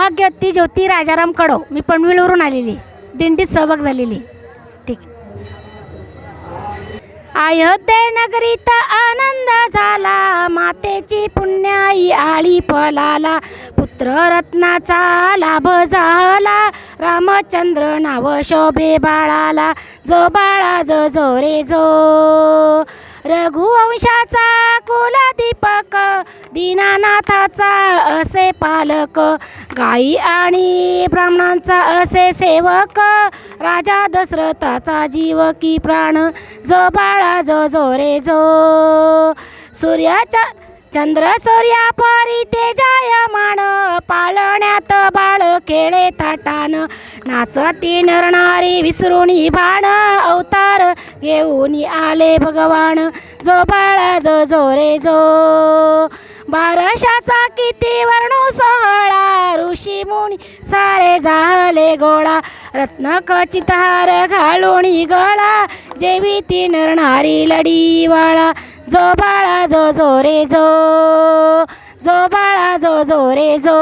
सौभाग्यवती ज्योती राजाराम कडो. मी पनवेलवरून आलेली. दिंडीत सहभाग झालेली. ठीक. अयोध्ये नगरीत आनंद झाला. मातेची पुण्याई आळी फलाला पुत्र रत्नाचा लाभ झाला. रामचंद्र नाव शोभे बाळाला. जो बाळा जो जो रे जो रघुवंशाचा कुलदीपक दीनानाथाचा असे पालक गाई आणि ब्राह्मणांचा असे सेवक. राजा दशरथाचा जीव की प्राण जो बाळा जो जो रे जो सूर्याचा चंद्र सूर्या परी तेजायमान पाळण्यात बाळ खेळे ताटान नाचती नरणारी विसरून बाण. अवतार घेऊन आले भगवान. जो बाळा जो जोरे जो बारशाचा किती वर्णू सोहळा ऋषी मुनी सारे झाले गोळा. रत्न खचित हार घालून गळा. जेवी ती नरणारी लढी वाळा. जो बाळा जो जो रे जो जो बाळा जो जो जो